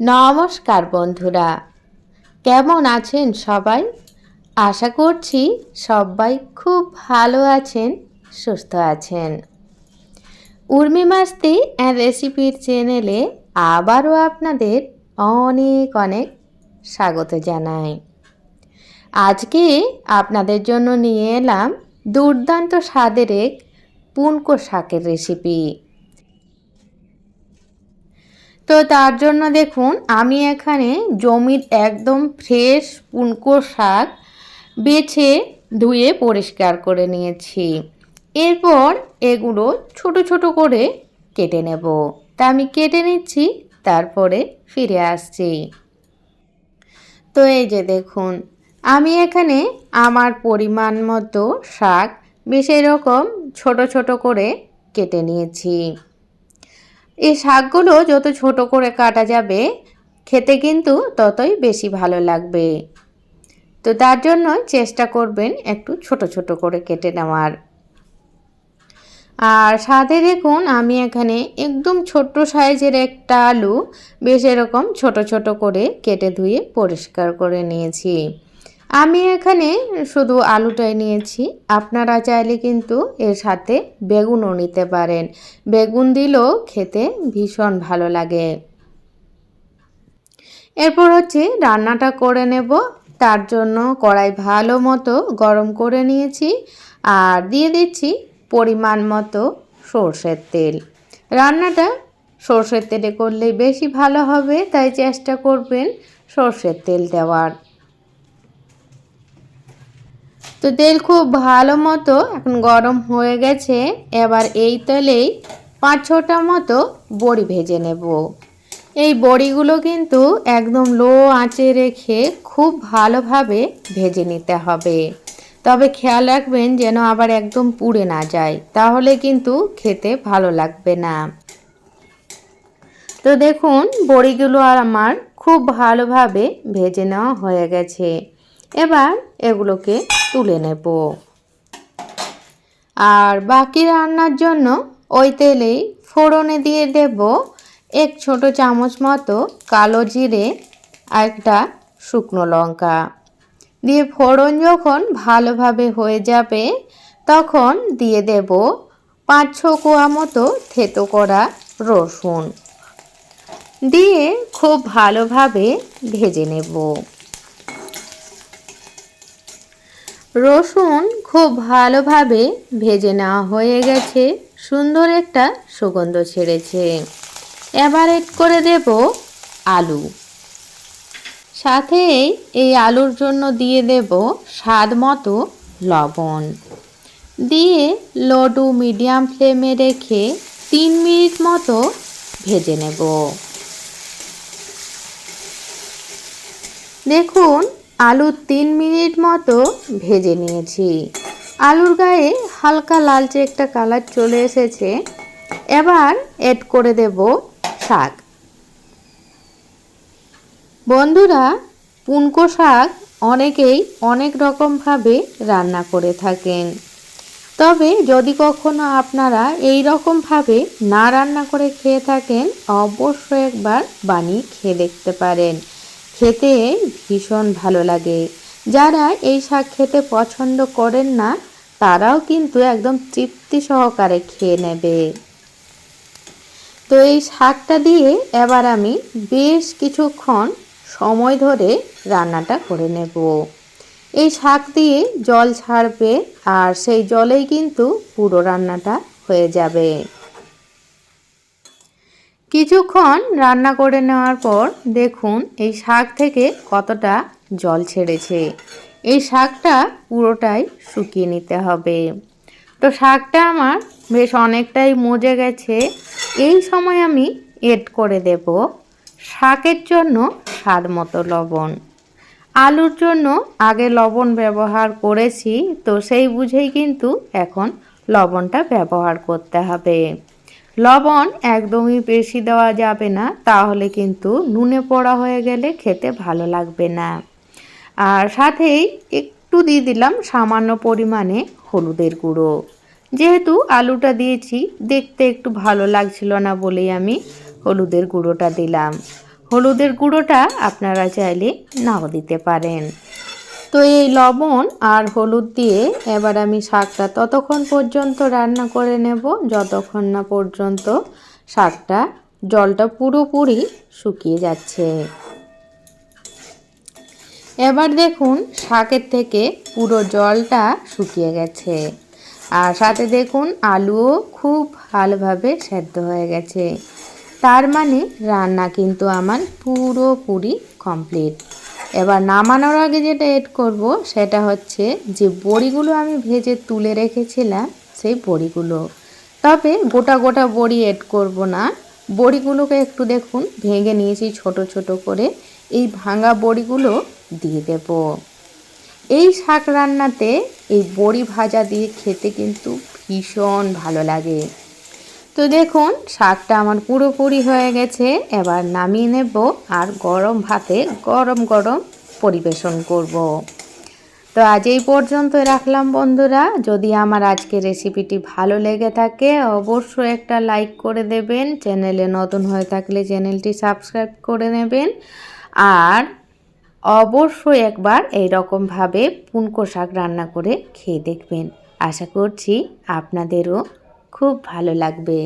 নমস্কার বন্ধুরা, কেমন আছেন সবাই? আশা করছি সবাই খুব ভালো আছেন, সুস্থ আছেন। উর্মি মাস্তি অ্যান্ড রেসিপির চ্যানেলে আবারও আপনাদের অনেক অনেক স্বাগত জানাই। আজকে আপনাদের জন্য নিয়ে এলাম দুর্দান্ত স্বাদের এক পুনকো শাকের রেসিপি তো তার জন্য দেখুন, আমি এখানে জমির একদম ফ্রেশ পুনকো শাক বেছে ধুয়ে পরিষ্কার করে নিয়েছি। এরপর এগুলো ছোট ছোট করে কেটে নেব। তা আমি কেটে নিচ্ছি, তারপরে ফিরে আসছি। তো এই যে দেখুন, আমি এখানে আমার পরিমাণ মতো শাক বেশ এরকম ছোট ছোট করে কেটে নিয়েছি। এই শাকগুলো যত ছোট করে কাটা যাবে, খেতে কিন্তু ততই বেশি ভালো লাগবে। তো তার জন্য চেষ্টা করবেন একটু ছোট ছোট করে কেটে নেওয়ার। আর সাথে দেখুন, আমি এখানে একদম ছোট্ট সাইজের একটা আলু বেশ এরকম ছোট ছোট করে কেটে ধুয়ে পরিষ্কার করে নিয়েছি। আমি এখানে শুধু আলুটাই নিয়েছি। আপনারা চাইলে কিন্তু এর সাথে বেগুনও নিতে পারেন। বেগুন দিলেও খেতে ভীষণ ভালো লাগে। এরপর হচ্ছে রান্নাটা করে নেব। তার জন্য কড়াই ভালো মতো গরম করে নিয়েছি আর দিয়ে দিচ্ছি পরিমাণ মতো সর্ষের তেল। রান্নাটা সর্ষের তেলে করলে বেশি ভালো হবে, তাই চেষ্টা করবেন সর্ষের তেল দেওয়ার। তো তেল খুব ভালো মতো এখন গরম হয়ে গেছে। এবার এই তেলেই পাঁচ ছটা মতো বড়ি ভেজে নেব। এই বড়িগুলো কিন্তু একদম লো আঁচে রেখে খুব ভালোভাবে ভেজে নিতে হবে। তবে খেয়াল রাখবেন যেন আবার একদম পুড়ে না যায়, তাহলে কিন্তু খেতে ভালো লাগবে না। তো দেখুন, বড়িগুলো আর আমার খুব ভালোভাবে ভেজে নেওয়া হয়ে গেছে। এবার এগুলোকে তুলে নেব। আর বাকি রান্নার জন্য ওই তেলেই ফোড়নে দিয়ে দেব এক ছোট চামচ মতো কালো জিরে আর একটা শুকনো লঙ্কা। দিয়ে ফোড়ন যখন ভালোভাবে হয়ে যাবে, তখন দিয়ে দেব পাঁচ ছ কোয়া মতো থেতো করা রসুন। দিয়ে খুব ভালোভাবে ভেজে নেব। রসুন খুব ভালোভাবে ভেজে নেওয়া হয়ে গেছে। সুন্দর একটা সুগন্ধ ছেড়েছে। এবার এড করে দেব আলু। সাথে এই আলুর জন্য দিয়ে দেব স্বাদ মতো লবণ। দিয়ে লডু মিডিয়াম ফ্লেমে রেখে তিন মিনিট মতো ভেজে নেব। দেখুন আলু তিন মিনিট মতো ভেজে নিয়েছি। আলুর গায়ে হালকা লালচে একটা কালার চলে এসেছে। এবার এড করে দেব শাক। বন্ধুরা, পুনকো শাক অনেকেই অনেক রকমভাবে রান্না করে থাকেন। তবে যদি কখনো আপনারা এই রকমভাবে না রান্না করে খেয়ে থাকেন, অবশ্যই একবার বানিয়ে খেয়ে দেখতে পারেন। খেতে ভীষণ ভালো লাগে। যারা এই শাক খেতে পছন্দ করেন না, তারাও কিন্তু একদম তৃপ্তি সহকারে খেয়ে নেবে। তো এই শাকটা দিয়ে এবার আমি বেশ কিছুক্ষণ সময় ধরে রান্নাটা করে নেব। এই শাক দিয়ে জল ছাড়বে আর সেই জলেই কিন্তু পুরো রান্নাটা হয়ে যাবে। কিছুক্ষণ রান্না করে নেওয়ার পর দেখুন এই শাক থেকে কতটা জল ছেড়েছে। এই শাকটা পুরোটাই শুকিয়ে নিতে হবে। তো শাকটা আমার বেশ অনেকটাই মজে গেছে। এই সময় আমি এড করে দেব শাকের জন্য স্বাদ মতো লবণ। আলুর জন্য আগে লবণ ব্যবহার করেছি, তো সেই বুঝেই কিন্তু এখন লবণটা ব্যবহার করতে হবে। লবণ একদমই বেশি দেওয়া যাবে না, তাহলে কিন্তু নুনে পড়া হয়ে গেলে খেতে ভালো লাগবে না। আর সাথেই একটু দিয়ে দিলাম সামান্য পরিমাণে হলুদের গুঁড়ো। যেহেতু আলুটা দিয়েছি, দেখতে একটু ভালো লাগছিল না বলেই আমি হলুদের গুঁড়োটা দিলাম। হলুদের গুঁড়োটা আপনারা চাইলে নাও দিতে পারেন। তো এই লবণ আর হলুদ দিয়ে এবার আমি শাকটা ততক্ষণ পর্যন্ত রান্না করে নেব। যতক্ষণ না পর্যন্ত শাকটা জলটা পুরোপুরি শুকিয়ে যাচ্ছে। এবার দেখুন শাকের থেকে পুরো জলটা শুকিয়ে গেছে। আর সাথে দেখুন আলুও খুব ভালোভাবে সেদ্ধ হয়ে গেছে। তার মানে রান্না কিন্তু আমার পুরোপুরি কমপ্লিট। এবার নামানোর আগে যেটা এড করব, সেটা হচ্ছে যে বড়িগুলো আমি ভেজে তুলে রেখেছিলাম, সেই বড়িগুলো। তবে গোটা গোটা বড়ি এড করব না। বড়িগুলোকে একটু দেখুন, ভেঙে নিয়েছি ছোট ছোট করে। এই ভাঙা বড়িগুলো দিয়ে দেব। এই শাক রান্নাতে এই বড়ি ভাজা দিয়ে খেতে কিন্তু ভীষণ ভালো লাগে। তো দেখুন, শাকটা আমার পুরোপুরি হয়ে গেছে। এবার নামিয়ে নেব আর গরম ভাতে গরম গরম পরিবেশন করব। তো আজ এই পর্যন্ত রাখলাম বন্ধুরা। যদি আমার আজকের রেসিপিটি ভালো লেগে থাকে, অবশ্যই একটা লাইক করে দেবেন। চ্যানেলে নতুন হয়ে থাকলে চ্যানেলটি সাবস্ক্রাইব করে নেবেন। আর অবশ্যই একবার এই রকমভাবে পুনকো শাক রান্না করে খেয়ে দেখবেন। আশা করছি আপনাদেরও খুব ভালো লাগবে।